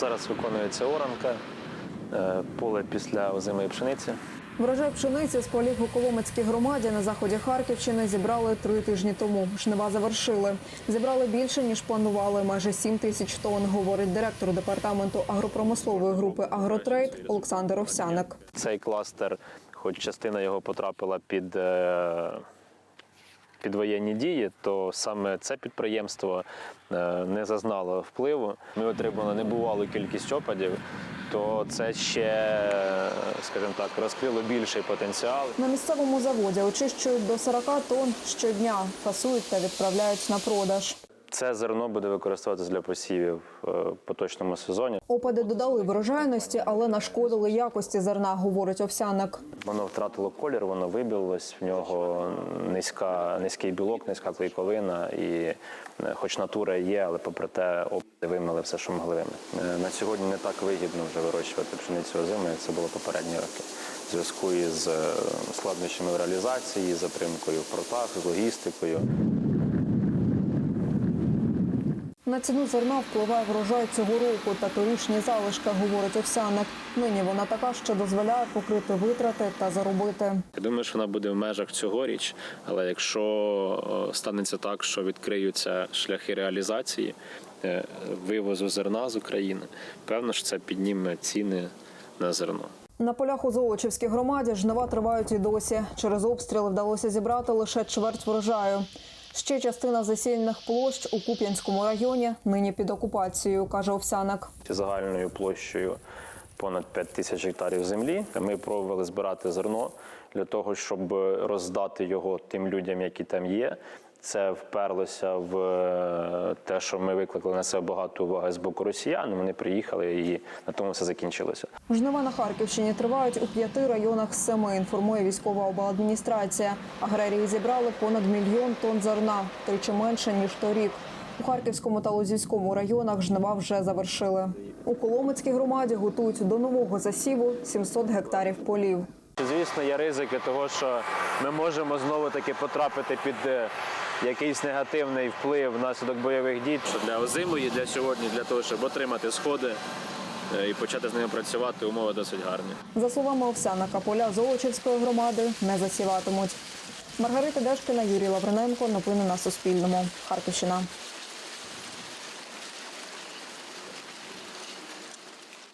Зараз виконується оранка, е, поле після озимої пшениці. Врожай пшениці з полів у Коломицькій громаді на заході Харківщини зібрали три тижні тому. Жнива завершили. Зібрали більше ніж планували, майже 7 тисяч тонн, говорить директор департаменту агропромислової групи Агротрейд Олександр Овсяник. Цей кластер, хоч частина його потрапила під, е, під воєнні дії, то саме це підприємство е, не зазнало впливу. Ми отримали небувалу кількість опадів, то це ще, скажімо так, розкрило більший потенціал. На місцевому заводі очищують до 40 тонн щодня, фасують та відправляють на продаж. Це зерно буде використовуватися для посівів е, в поточному сезоні. Опади додали врожайності, але нашкодили якості зерна, говорить Овсяник. Воно втратило колір, воно вибілилось, в нього низька, низький білок, низька клейковина, і е, хоч натура є, але попри те опади вимили все, що могли вимити. Е, На сьогодні не так вигідно вже вирощувати пшеницю озиму, як це було попередні роки. В зв'язку із е, складнощами в реалізації, затримкою в портах, з логістикою. На ціну зерна впливає врожай цього року та торішні залишки, говорить Овсяник. Нині вона така, що дозволяє покрити витрати та заробити. Я думаю, що вона буде в межах цьогоріч, але якщо е, станеться так, що відкриються шляхи реалізації е, вивозу зерна з України, певно, що це підніме ціни на зерно. На полях у Золочівській громаді жнива тривають і досі. Через обстріли вдалося зібрати лише чверть врожаю. Ще частина засільних площ у Куп'янському районі нині під окупацією, каже Овсяник. загальною площею понад 5 тисяч гектарів землі. Ми пробували збирати зерно для того, щоб роздати його тим людям, які там є. Це вперлося в е, те, що ми викликали на себе багато уваги з боку росіян. Вони приїхали і на тому все закінчилося. Жнива на Харківщині тривають у п'яти районах семи, інформує військова обладміністрація. Аграрії зібрали понад мільйон тонн зерна, тричі менше ніж торік. У Харківському та Лозівському районах жнива вже завершили. У Коломицькій громаді готують до нового засіву 700 гектарів полів. Звісно, є ризики того, що ми можемо знову таки потрапити під е, якийсь негативний вплив внаслідок бойових дій. Що для озимої, для сьогодні, для того, щоб отримати сходи е, і почати з ними працювати, умови досить гарні. За словами Овсяника, поля Золочівської громади не засіватимуть. Маргарита Дешкіна, Юрій Лавриненко. Новини на Суспільному. Харківщина.